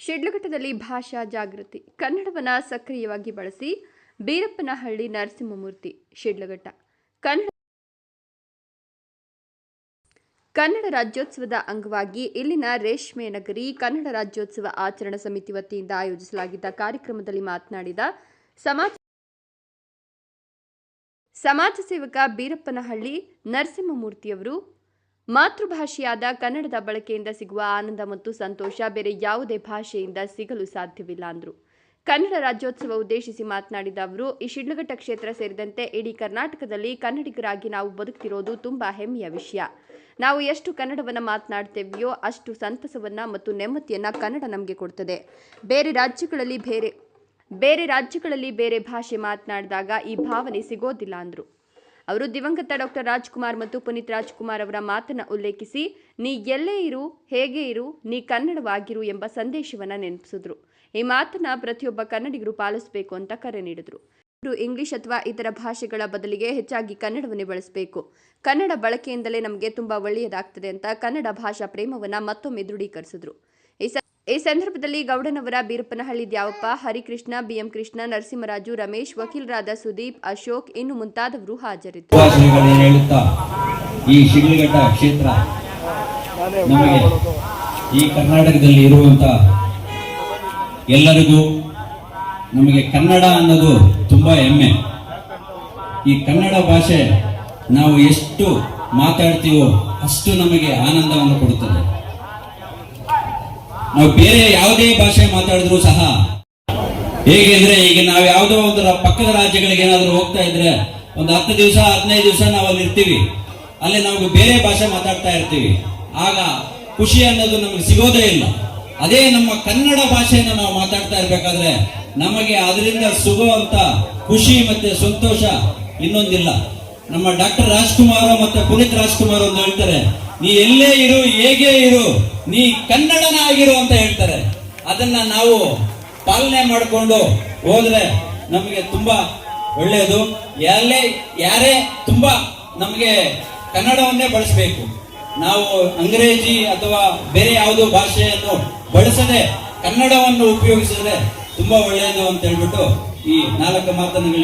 ಶಿಡ್ಲಘಟ್ಟದಲ್ಲಿ ಭಾಷಾ ಜಾಗೃತಿ. ಕನ್ನಡವನ್ನು ಸಕ್ರಿಯವಾಗಿ ಬಳಸಿ ಬೀರಪ್ಪನಹಳ್ಳಿ ನರಸಿಂಹಮೂರ್ತಿ, ಶಿಡ್ಲಘಟ್ಟ. ಕನ್ನಡ ಕನ್ನಡ ರಾಜ್ಯೋತ್ಸವದ ಅಂಗವಾಗಿ ಇಲ್ಲಿನ ರೇಷ್ಮೆ ನಗರಿ ಕನ್ನಡ ರಾಜ್ಯೋತ್ಸವ ಆಚರಣಾ ಸಮಿತಿ ವತಿಯಿಂದ ಆಯೋಜಿಸಲಾಗಿದ್ದ ಕಾರ್ಯಕ್ರಮದಲ್ಲಿ ಮಾತನಾಡಿದ ಸಮಾಜ ಸಮಾಜ ಸೇವಕ ಬೀರಪ್ಪನಹಳ್ಳಿ ನರಸಿಂಹಮೂರ್ತಿಯವರು ಮಾತೃಭಾಷೆಯಾದ ಕನ್ನಡದ ಬಳಕೆಯಿಂದ ಸಿಗುವ ಆನಂದ ಮತ್ತು ಸಂತೋಷ ಬೇರೆ ಯಾವುದೇ ಭಾಷೆಯಿಂದ ಸಿಗಲು ಸಾಧ್ಯವಿಲ್ಲ ಅಂದರು. ಕನ್ನಡ ರಾಜ್ಯೋತ್ಸವ ಉದ್ದೇಶಿಸಿ ಮಾತನಾಡಿದ ಅವರು, ಈ ಶಿಡ್ಲಘಟ್ಟ ಕ್ಷೇತ್ರ ಸೇರಿದಂತೆ ಇಡೀ ಕರ್ನಾಟಕದಲ್ಲಿ ಕನ್ನಡಿಗರಾಗಿ ನಾವು ಬದುಕ್ತಿರೋದು ತುಂಬಾ ಹೆಮ್ಮೆಯ ವಿಷಯ. ನಾವು ಎಷ್ಟು ಕನ್ನಡವನ್ನು ಮಾತನಾಡ್ತೇವೆಯೋ ಅಷ್ಟು ಸಂತಸವನ್ನು ಮತ್ತು ನೆಮ್ಮದಿಯನ್ನು ಕನ್ನಡ ನಮಗೆ ಕೊಡ್ತದೆ. ಬೇರೆ ರಾಜ್ಯಗಳಲ್ಲಿ ಬೇರೆ ಬೇರೆ ರಾಜ್ಯಗಳಲ್ಲಿ ಬೇರೆ ಭಾಷೆ ಮಾತನಾಡಿದಾಗ ಈ ಭಾವನೆ ಸಿಗೋದಿಲ್ಲ ಅಂದರು. ಅವರು ದಿವಂಗತ ಡಾಕ್ಟರ್ ರಾಜ್ಕುಮಾರ್ ಮತ್ತು ಪುನೀತ್ ರಾಜ್ಕುಮಾರ್ ಅವರ ಮಾತನ್ನ ಉಲ್ಲೇಖಿಸಿ, ನೀ ಎಲ್ಲೇ ಇರು, ಹೇಗೆ ಇರು, ನೀ ಕನ್ನಡವಾಗಿರು ಎಂಬ ಸಂದೇಶವನ್ನ ನೆನಪಿಸಿದ್ರು. ಈ ಮಾತನ್ನ ಪ್ರತಿಯೊಬ್ಬ ಕನ್ನಡಿಗರು ಪಾಲಿಸಬೇಕು ಅಂತ ಕರೆ ನೀಡಿದರು. ಇವರು ಇಂಗ್ಲಿಷ್ ಅಥವಾ ಇತರ ಭಾಷೆಗಳ ಬದಲಿಗೆ ಹೆಚ್ಚಾಗಿ ಕನ್ನಡವನ್ನೇ ಬಳಸಬೇಕು. ಕನ್ನಡ ಬಳಕೆಯಿಂದಲೇ ನಮಗೆ ತುಂಬಾ ಒಳ್ಳೆಯದಾಗ್ತದೆ ಅಂತ ಕನ್ನಡ ಭಾಷಾ ಪ್ರೇಮವನ್ನ ಮತ್ತೊಮ್ಮೆ ದೃಢೀಕರಿಸಿದ್ರು. ಈ ಸಂದರ್ಭದಲ್ಲಿ ಗೌಡನವರ ಬೀರಪ್ಪನಹಳ್ಳಿ ದ್ಯಾವಪ್ಪ, ಹರಿಕೃಷ್ಣ, ಬಿಎಂ ಕೃಷ್ಣ, ನರಸಿಂಹರಾಜು, ರಮೇಶ್, ವಕೀಲರಾದ ಸುದೀಪ್, ಅಶೋಕ್ ಇನ್ನು ಮುಂತಾದವರು ಹಾಜರಿದ್ದರು. ಈ ಶಿಡ್ಲಘಟ್ಟ ಕ್ಷೇತ್ರ ನಮಗೆ ಈ ಕರ್ನಾಟಕದಲ್ಲಿ ಇರುವಂತ ಎಲ್ಲರಿಗೂ ನಮಗೆ ಕನ್ನಡ ಅನ್ನೋದು ತುಂಬಾ ಹೆಮ್ಮೆ. ಈ ಕನ್ನಡ ಭಾಷೆ ನಾವು ಎಷ್ಟು ಮಾತಾಡ್ತೀವೋ ಅಷ್ಟು ನಮಗೆ ಆನಂದವನ್ನು ಕೊಡುತ್ತದೆ. ನಾವು ಬೇರೆ ಯಾವುದೇ ಭಾಷೆ ಮಾತಾಡಿದ್ರು ಸಹ, ಹೇಗೆ ಅಂದ್ರೆ ಈಗ ನಾವು ಯಾವುದೋ ಒಂದು ಪಕ್ಕದ ರಾಜ್ಯಗಳಿಗೆ ಏನಾದರೂ ಹೋಗ್ತಾ ಇದ್ರೆ, ಒಂದು ಹತ್ತು ದಿವಸ, ಹದಿನೈದು ದಿವಸ ನಾವು ಅಲ್ಲಿ ಇರ್ತೀವಿ. ಅಲ್ಲಿ ನಾವು ಬೇರೆ ಭಾಷೆ ಮಾತಾಡ್ತಾ ಇರ್ತೀವಿ. ಆಗ ಖುಷಿ ಅನ್ನೋದು ನಮಗೆ ಸಿಗೋದೇ ಇಲ್ಲ. ಅದೇ ನಮ್ಮ ಕನ್ನಡ ಭಾಷೆಯನ್ನು ನಾವು ಮಾತಾಡ್ತಾ ಇರ್ಬೇಕಾದ್ರೆ ನಮಗೆ ಅದರಿಂದ ಸಿಗುವಂತ ಖುಷಿ ಮತ್ತೆ ಸಂತೋಷ ಇನ್ನೊಂದಿಲ್ಲ. ನಮ್ಮ ಡಾಕ್ಟರ್ ರಾಜ್ಕುಮಾರ್ ಮತ್ತೆ ಪುನೀತ್ ರಾಜ್ಕುಮಾರ್ ಅಂತ ಹೇಳ್ತಾರೆ ನೀ ಎಲ್ಲೇ ಇರು, ಹೇಗೆ ಇರು, ನೀ ಕನ್ನಡನಾಗಿರು ಅಂತ ಹೇಳ್ತಾರೆ. ಅದನ್ನ ನಾವು ಪಾಲನೆ ಮಾಡಿಕೊಂಡು ಹೋದ್ರೆ ನಮಗೆ ತುಂಬಾ ಒಳ್ಳೆಯದು. ಎಲ್ಲೇ ಯಾರೇ ತುಂಬಾ ನಮಗೆ ಕನ್ನಡವನ್ನೇ ಬಳಸಬೇಕು. ನಾವು ಅಂಗ್ರೇಜಿ ಅಥವಾ ಬೇರೆ ಯಾವುದೋ ಭಾಷೆಯನ್ನು ಬಳಸದೆ ಕನ್ನಡವನ್ನು ಉಪಯೋಗಿಸಿದ್ರೆ ತುಂಬಾ ಒಳ್ಳೆಯದು ಅಂತ ಹೇಳ್ಬಿಟ್ಟು ಈ ನಾಲ್ಕು ಮಾತನ್ನು